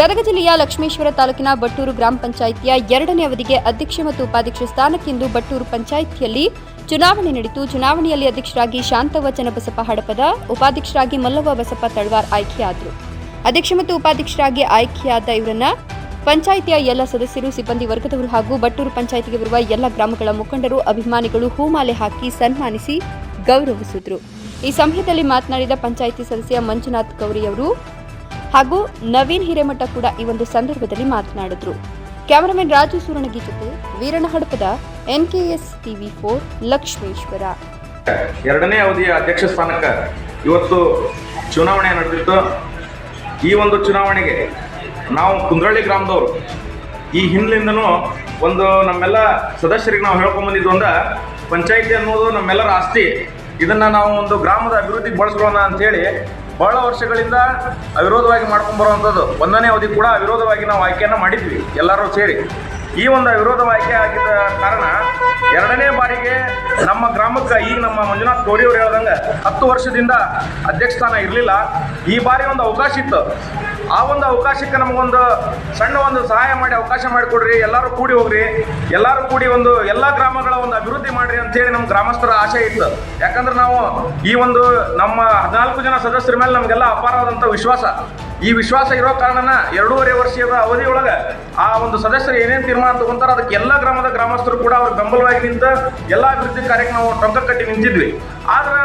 ಗದಗ ಜಿಲ್ಲೆಯ ಲಕ್ಷ್ಮೇಶ್ವರ ತಾಲೂಕಿನ ಬಟ್ಟೂರು ಗ್ರಾಮ ಪಂಚಾಯಿತಿಯ ಎರಡನೇ ಅವಧಿಗೆ ಅಧ್ಯಕ್ಷ ಮತ್ತು ಉಪಾಧ್ಯಕ್ಷ ಸ್ಥಾನಕ್ಕೆಂದು ಬಟ್ಟೂರು ಪಂಚಾಯಿತಿಯಲ್ಲಿ ಚುನಾವಣೆ ನಡೆಯಿತು ಚುನಾವಣೆಯಲ್ಲಿ ಅಧ್ಯಕ್ಷರಾಗಿ ಶಾಂತವ್ವ ಚನ್ನಬಸಪ್ಪ ಹಡಪದ, ಉಪಾಧ್ಯಕ್ಷರಾಗಿ ಮಲ್ಲವ್ವ ಬಸಪ್ಪ ತಳವಾರ್ ಆಯ್ಕೆಯಾದರು. ಅಧ್ಯಕ್ಷ ಮತ್ತು ಉಪಾಧ್ಯಕ್ಷರಾಗಿ ಆಯ್ಕೆಯಾದ ಇವರನ್ನ ಪಂಚಾಯಿತಿಯ ಎಲ್ಲ ಸದಸ್ಯರು, ಸಿಬ್ಬಂದಿ ವರ್ಗದವರು ಹಾಗೂ ಬಟ್ಟೂರು ಪಂಚಾಯಿತಿಗೆ ಬರುವ ಎಲ್ಲ ಗ್ರಾಮಗಳ ಮುಖಂಡರು, ಅಭಿಮಾನಿಗಳು ಹೂಮಾಲೆ ಹಾಕಿ ಸನ್ಮಾನಿಸಿ ಗೌರವಿಸಿದರು. ಈ ಸಮಯದಲ್ಲಿ ಮಾತನಾಡಿದ ಪಂಚಾಯಿತಿ ಸದಸ್ಯ ಮಂಜುನಾಥ್ ಗೌರಿ ಅವರು ಹಾಗೂ ನವೀನ್ ಹಿರೇಮಠ ಕೂಡ ಈ ಒಂದು ಸಂದರ್ಭದಲ್ಲಿ ಮಾತನಾಡಿದ್ರು. ಕ್ಯಾಮರಾಮನ್ ರಾಜು ಸೂರಣಗಿ ಜೊತೆ Veeranna Hadapada NKS TV four Lakshmeshwar. ಎರಡನೇ ಅವಧಿಯ ಅಧ್ಯಕ್ಷ ಸ್ಥಾನಕ್ಕೆ ಇವತ್ತು ಚುನಾವಣೆ ನಡೆದಿತ್ತು. ಈ ಒಂದು ಚುನಾವಣೆಗೆ ನಾವು ಕುಂದ್ರಳ್ಳಿ ಗ್ರಾಮದವರು. ಈ ಹಿಂದಿನಿಂದನೂ ಒಂದು ನಮ್ಮೆಲ್ಲ ಸದಸ್ಯರಿಗೆ ನಾವು ಹೇಳ್ಕೊಂಬಂದಿದ್ದು ಒಂದು, ಪಂಚಾಯಿತಿ ಅನ್ನೋದು ನಮ್ಮೆಲ್ಲರ ಆಸ್ತಿ. ಇದನ್ನು ನಾವು ಒಂದು ಗ್ರಾಮದ ಅಭಿವೃದ್ಧಿಗೆ ಬಳಸ್ಕೊಳ್ಳೋಣ ಅಂತೇಳಿ ಬಹಳ ವರ್ಷಗಳಿಂದ ಅವಿರೋಧವಾಗಿ ಮಾಡ್ಕೊಂಬರುವಂಥದ್ದು. ಒಂದನೇ ಅವಧಿ ಕೂಡ ಅವಿರೋಧವಾಗಿ ನಾವು ಆಯ್ಕೆಯನ್ನು ಮಾಡಿದ್ವಿ, ಎಲ್ಲರೂ ಸೇರಿ. ಈ ಒಂದು ಅವಿರೋಧ ಆಯ್ಕೆ ಆಗಿದ್ದ ಕಾರಣ ಎರಡನೇ ಬಾರಿಗೆ ನಮ್ಮ ಗ್ರಾಮಕ್ಕೆ ಈಗ ನಮ್ಮ ಮಂಜುನಾಥ್ ಗೌರಿಯವರು ಹೇಳ್ದಂಗೆ ಹತ್ತು ವರ್ಷದಿಂದ ಅಧ್ಯಕ್ಷ ಸ್ಥಾನ ಇರಲಿಲ್ಲ. ಈ ಬಾರಿ ಒಂದು ಅವಕಾಶ ಇತ್ತು. ಆ ಒಂದು ಅವಕಾಶಕ್ಕೆ ನಮಗೊಂದು ಸಣ್ಣ ಒಂದು ಸಹಾಯ ಮಾಡಿ ಅವಕಾಶ ಮಾಡಿಕೊಡ್ರಿ. ಎಲ್ಲರೂ ಕೂಡಿ ಹೋಗ್ರಿ. ಎಲ್ಲರೂ ಕೂಡಿ ಒಂದು ಎಲ್ಲ ಗ್ರಾಮಗಳ ಒಂದು ಅಭಿವೃದ್ಧಿ ಮಾಡ್ರಿ ಅಂತೇಳಿ ನಮ್ಮ ಗ್ರಾಮಸ್ಥರ ಆಶೆ ಇತ್ತು. ಯಾಕಂದ್ರೆ ನಾವು ಈ ಒಂದು ನಮ್ಮ ಹದಿನಾಲ್ಕು ಜನ ಸದಸ್ಯರ ಮೇಲೆ ನಮಗೆಲ್ಲ ಅಪಾರವಾದಂಥ ವಿಶ್ವಾಸ. ಈ ವಿಶ್ವಾಸ ಇರೋ ಕಾರಣನ ಎರಡೂವರೆ ವರ್ಷದ ಅವಧಿಯೊಳಗೆ ಆ ಒಂದು ಸದಸ್ಯರು ಏನೇನು ತೀರ್ಮಾನ ತಗೊಂತಾರ ಅದಕ್ಕೆ ಎಲ್ಲ ಗ್ರಾಮದ ಗ್ರಾಮಸ್ಥರು ಕೂಡ ಅವ್ರ ಬೆಂಬಲವಾಗಿ ನಿಂತ ಎಲ್ಲ ಅಭಿವೃದ್ಧಿ ಕಾರ್ಯಕ್ಕೆ ನಾವು ಟೊಂಕ ಕಟ್ಟಿ ನಿಂತಿದ್ವಿ. ಆದ್ರೆ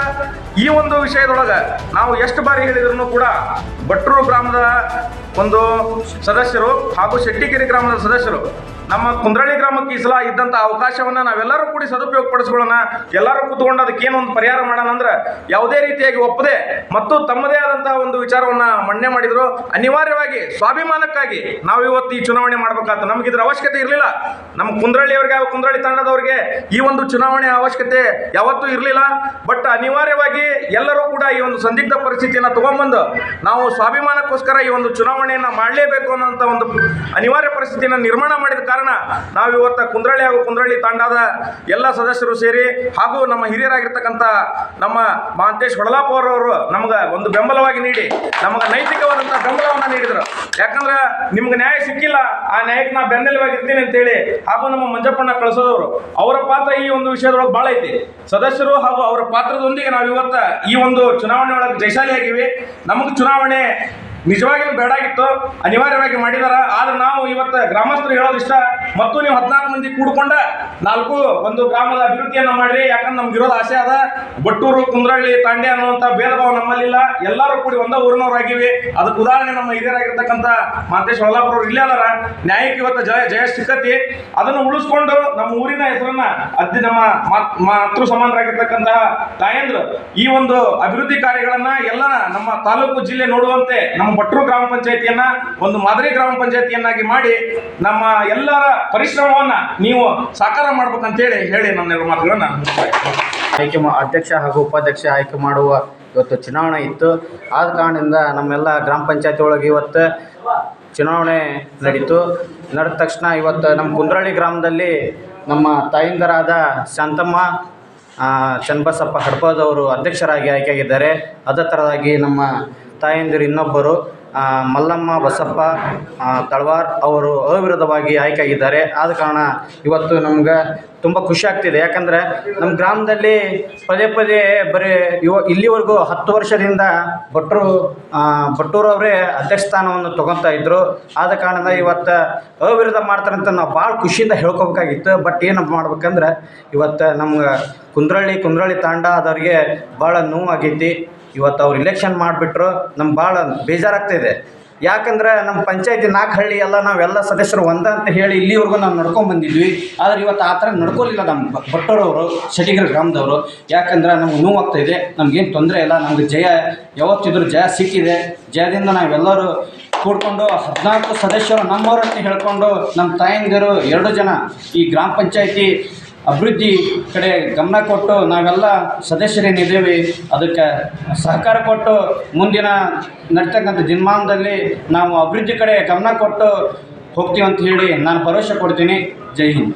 ಈ ಒಂದು ವಿಷಯದೊಳಗೆ ನಾವು ಎಷ್ಟು ಬಾರಿ ಹೇಳಿದ್ರು ಕೂಡ ಭಟ್ರು ಗ್ರಾಮದ ಒಂದು ಸದಸ್ಯರು ಹಾಗೂ ಶೆಟ್ಟಿಕೆರೆ ಗ್ರಾಮದ ಸದಸ್ಯರು ನಮ್ಮ ಕುಂದ್ರಳ್ಳಿ ಗ್ರಾಮಕ್ಕೆ ಈ ಸಲ ಇದ್ದಂಥ ಅವಕಾಶವನ್ನ ನಾವೆಲ್ಲರೂ ಕೂಡಿ ಸದುಪಯೋಗ ಪಡಿಸ್ಕೊಳ್ಳೋಣ ಎಲ್ಲರೂ ಕೂತ್ಕೊಂಡು ಅದಕ್ಕೆ ಒಂದು ಪರಿಹಾರ ಮಾಡೋಣ ಅಂದ್ರೆ ಯಾವುದೇ ರೀತಿಯಾಗಿ ಒಪ್ಪದೆ ಮತ್ತು ತಮ್ಮದೇ ಆದಂತಹ ಒಂದು ವಿಚಾರವನ್ನ ಮಂಡನೆ ಮಾಡಿದ್ರು. ಅನಿವಾರ್ಯವಾಗಿ, ಸ್ವಾಭಿಮಾನಕ್ಕಾಗಿ ನಾವು ಇವತ್ತು ಈ ಚುನಾವಣೆ ಮಾಡಬೇಕಾಗ್ತದೆ ನಮ್ಗೆ ಇದ್ರ ಅವಶ್ಯಕತೆ ಇರಲಿಲ್ಲ. ನಮ್ಮ ಕುಂದ್ರಳ್ಳಿಯವರಿಗೆ ಕುಂದ್ರಳ್ಳಿ ತಂಡದವರಿಗೆ ಈ ಒಂದು ಚುನಾವಣೆ ಅವಶ್ಯಕತೆ ಯಾವತ್ತೂ ಇರಲಿಲ್ಲ. ಬಟ್ ಅನಿವಾರ್ಯವಾಗಿ ಎಲ್ಲರೂ ಕೂಡ ಈ ಒಂದು ಸಂದಿಗ್ಧ ಪರಿಸ್ಥಿತಿಯನ್ನು ತಗೊಂಡ್ಬಂದು ನಾವು ಸ್ವಾಭಿಮಾನಕ್ಕೋಸ್ಕರ ಈ ಒಂದು ಚುನಾವಣೆಯನ್ನು ಮಾಡಲೇಬೇಕು ಅನ್ನೋಂಥ ಒಂದು ಅನಿವಾರ್ಯ ಪರಿಸ್ಥಿತಿಯನ್ನು ನಿರ್ಮಾಣ ಮಾಡಿದ ಕಾರಣ ನಾವು ಇವತ್ತು ಕುಂದ್ರಳ್ಳಿ ಹಾಗೂ ಕುಂದ್ರಳ್ಳಿ ತಂಡದ ಎಲ್ಲ ಸದಸ್ಯರು ಸೇರಿ ಹಾಗೂ ನಮ್ಮ ಹಿರಿಯರಾಗಿರ್ತಕ್ಕಂಥ ನಮ್ಮ ಮಹಾಂತೇಶ್ ಹೊಡಲಾಪ್ ಅವರು ನಮ್ಗೆ ಒಂದು ಬೆಂಬಲವಾಗಿ ನೀಡಿ ನಮಗೆ ನೈತಿಕವಾದಂಥ ಬೆಂಬಲವನ್ನು ನೀಡಿದರು. ಯಾಕಂದ್ರೆ ನಿಮ್ಗೆ ನ್ಯಾಯ ಸಿಕ್ಕಿಲ್ಲ, ಆ ನ್ಯಾಯಕ್ಕೆ ನಾ ಬೆನ್ನೆಲುವಾಗಿರ್ತೀನಿ ಅಂತೇಳಿ ಹಾಗೂ ನಮ್ಮ ಮಂಜಪ್ಪಣ್ಣ ಕಳಿಸೋದವರು, ಅವರ ಪಾತ್ರ ಈ ಒಂದು ವಿಷಯದೊಳಗೆ ಭಾಳ ಐತಿ. ಸದಸ್ಯರು ಹಾಗೂ ಅವರ ಪಾತ್ರದೊಂದಿಗೆ ನಾವು ಇವತ್ತು ಈ ಒಂದು ಚುನಾವಣೆ ಒಳಗೆ ಜಯಶಾಲಿಯಾಗಿವೆ. ನಮಗೆ ಚುನಾವಣೆ ನಿಜವಾಗಿಯೂ ಬೇಡಾಗಿತ್ತು, ಅನಿವಾರ್ಯವಾಗಿ ಮಾಡಿದಾರ. ಆದ್ರೆ ನಾವು ಇವತ್ತು ಗ್ರಾಮಸ್ಥರು ಹೇಳೋದು ಇಷ್ಟ. ಮತ್ತು ನೀವು ಹದಿನಾಲ್ಕು ಮಂದಿ ಕೂಡ್ಕೊಂಡ ನಾಲ್ಕು ಒಂದು ಗ್ರಾಮದ ಅಭಿವೃದ್ಧಿಯನ್ನ ಮಾಡ್ರಿ. ಯಾಕಂದ್ರೆ ನಮ್ಗೆ ಇರೋದು ಆಸೆ ಅದ. ಬಟ್ಟೂರು, ಕುಂದ್ರಳ್ಳಿ ತಾಂಡೆ ಅನ್ನುವಂಥ ಭೇದ ಭಾವ ನಮ್ಮಲ್ಲಿಲ್ಲ. ಎಲ್ಲರೂ ಕೂಡಿ ಒಂದ ಊರಿನವರಾಗಿವಿ. ಅದಕ್ಕೆ ಉದಾಹರಣೆ ನಮ್ಮ ಹಿರಿಯರಾಗಿರ್ತಕ್ಕಂಥ ಮಾತೇಶ್ ಹೊಲ್ಲಾಪುರ ಇಲ್ಲೇ ಅಲ್ಲರ ನ್ಯಾಯಕ್ಕೆ ಇವತ್ತು ಜಯ ಜಯ ಸಿಕ್ಕತಿ. ಅದನ್ನು ಉಳಿಸ್ಕೊಂಡು ನಮ್ಮ ಊರಿನ ಹೆಸರನ್ನ ಅದ್ದಿ ನಮ್ಮ ಮಾತ್- ಮಾತೃ ಸಮಾನರಾಗಿರ್ತಕ್ಕಂತಹ ತಾಯಂದ್ರು. ಈ ಒಂದು ಅಭಿವೃದ್ಧಿ ಕಾರ್ಯಗಳನ್ನ ಎಲ್ಲ ನಮ್ಮ ತಾಲೂಕು ಜಿಲ್ಲೆ ನೋಡುವಂತೆ ನಮ್ಮ ಭಟ್ರು ಗ್ರಾಮ ಪಂಚಾಯತಿಯನ್ನ ಒಂದು ಮಾದರಿ ಗ್ರಾಮ ಪಂಚಾಯತಿಯನ್ನಾಗಿ ಮಾಡಿ ನಮ್ಮ ಎಲ್ಲರ ಪರಿಶ್ರಮವನ್ನ ನೀವು ಸಾಕಾರ ಮಾಡ್ಬೇಕಂತೇಳಿ ಹೇಳಿ ನನ್ನ ಎರಡು ಮಾತುಗಳನ್ನ ಆಯ್ಕೆ ಅಧ್ಯಕ್ಷ ಹಾಗೂ ಉಪಾಧ್ಯಕ್ಷ ಆಯ್ಕೆ ಮಾಡುವ ಇವತ್ತು ಚುನಾವಣೆ ಇತ್ತು. ಆದ ಕಾರಣದಿಂದ ನಮ್ಮೆಲ್ಲ ಗ್ರಾಮ ಪಂಚಾಯತಿ ಒಳಗೆ ಇವತ್ತು ಚುನಾವಣೆ ನಡೀತು. ನಡೆದ ತಕ್ಷಣ ಇವತ್ತು ನಮ್ಮ ಕುಂದ್ರಳ್ಳಿ ಗ್ರಾಮದಲ್ಲಿ ನಮ್ಮ ತಾಯಿಂದರಾದ ಶಾಂತಮ್ಮ ಚನ್ನಬಸಪ್ಪ ಹಡ್ಪದವರು ಅಧ್ಯಕ್ಷರಾಗಿ ಆಯ್ಕೆಯಾಗಿದ್ದಾರೆ. ಅದೇ ಥರದಾಗಿ ನಮ್ಮ ತಾಯಂದಿರು ಇನ್ನೊಬ್ಬರು ಮಲ್ಲಮ್ಮ ಬಸಪ್ಪ ತಳವಾರ್ ಅವರು ಅವಿರೋಧವಾಗಿ ಆಯ್ಕೆಯಾಗಿದ್ದಾರೆ. ಆದ ಕಾರಣ ಇವತ್ತು ನಮ್ಗೆ ತುಂಬ ಖುಷಿ ಆಗ್ತಿದೆ. ಯಾಕಂದರೆ ನಮ್ಮ ಗ್ರಾಮದಲ್ಲಿ ಪದೇ ಪದೇ ಬರೀ ಇವ ಇಲ್ಲಿವರೆಗೂ ಹತ್ತು ವರ್ಷದಿಂದ ಭಟ್ರು ಆ, ಭಟ್ಟೂರು ಅವರೇ ಅಧ್ಯಕ್ಷ ಸ್ಥಾನವನ್ನು ತೊಗೊತಾ ಇದ್ದರು ಆದ ಕಾರಣ ಇವತ್ತು ಅವಿರೋಧ ಮಾಡ್ತಾರಂತ ನಾವು ಭಾಳ ಖುಷಿಯಿಂದ ಹೇಳ್ಕೊಬೇಕಾಗಿತ್ತು. ಬಟ್ ಏನಪ್ಪ ಮಾಡ್ಬೇಕಂದ್ರೆ ಇವತ್ತು ನಮ್ಗೆ ಕುಂದ್ರಳ್ಳಿ ಕುಂದ್ರಳ್ಳಿ ತಾಂಡ ಅದವ್ರಿಗೆ ಭಾಳ ನೋವಾಗೈತಿ. ಇವತ್ತು ಅವ್ರು ಇಲೆಕ್ಷನ್ ಮಾಡಿಬಿಟ್ರು ನಮ್ಗೆ ಭಾಳ ಬೇಜಾರಾಗ್ತಿದೆ ಯಾಕಂದ್ರೆ ನಮ್ಮ ಪಂಚಾಯತಿ ನಾಲ್ಕು ಹಳ್ಳಿ ಎಲ್ಲ ನಾವೆಲ್ಲ ಸದಸ್ಯರು ಒಂದ ಅಂತ ಹೇಳಿ ಇಲ್ಲಿವರೆಗೂ ನಾವು ನಡ್ಕೊಂಡು ಬಂದಿದ್ವಿ. ಆದರೆ ಇವತ್ತು ಆ ಥರ ನಡ್ಕೊಲಿಲ್ಲ ನಮ್ಮ ಭಟ್ಟರವರು ಶಟಿಗರ ಗ್ರಾಮದವರು ಯಾಕಂದ್ರೆ ನಮ್ಗೆ ನೋವಾಗ್ತಾ ಇದೆ, ನಮ್ಗೇನು ತೊಂದರೆ ಇಲ್ಲ, ನಮ್ಗೆ ಜಯ, ಯಾವತ್ತಿದ್ರು ಜಯ ಸಿಕ್ಕಿದೆ. ಜಯದಿಂದ ನಾವೆಲ್ಲರೂ ಕೂಡ್ಕೊಂಡು ಹದಿನಾಲ್ಕು ಸದಸ್ಯರು ನಮ್ಮವರನ್ನು ಹೇಳ್ಕೊಂಡು ನಮ್ಮ ತಾಯಂದಿರು ಎರಡು ಜನ ಈ ಗ್ರಾಮ ಪಂಚಾಯತಿ ಅಭಿವೃದ್ಧಿ ಕಡೆ ಗಮನ ಕೊಟ್ಟು ನಾವೆಲ್ಲ ಸದಸ್ಯರೇನಿದ್ದೇವೆ ಅದಕ್ಕೆ ಸಹಕಾರ ಕೊಟ್ಟು ಮುಂದಿನ ನಡೀತಕ್ಕಂಥ ದಿನಮಾನದಲ್ಲಿ ನಾವು ಅಭಿವೃದ್ಧಿ ಕಡೆ ಗಮನ ಕೊಟ್ಟು ಹೋಗ್ತೀವಿ ಅಂತ ಹೇಳಿ ನಾನು ಭರವಸೆ ಕೊಡ್ತೀನಿ. ಜೈ ಹಿಂದ್.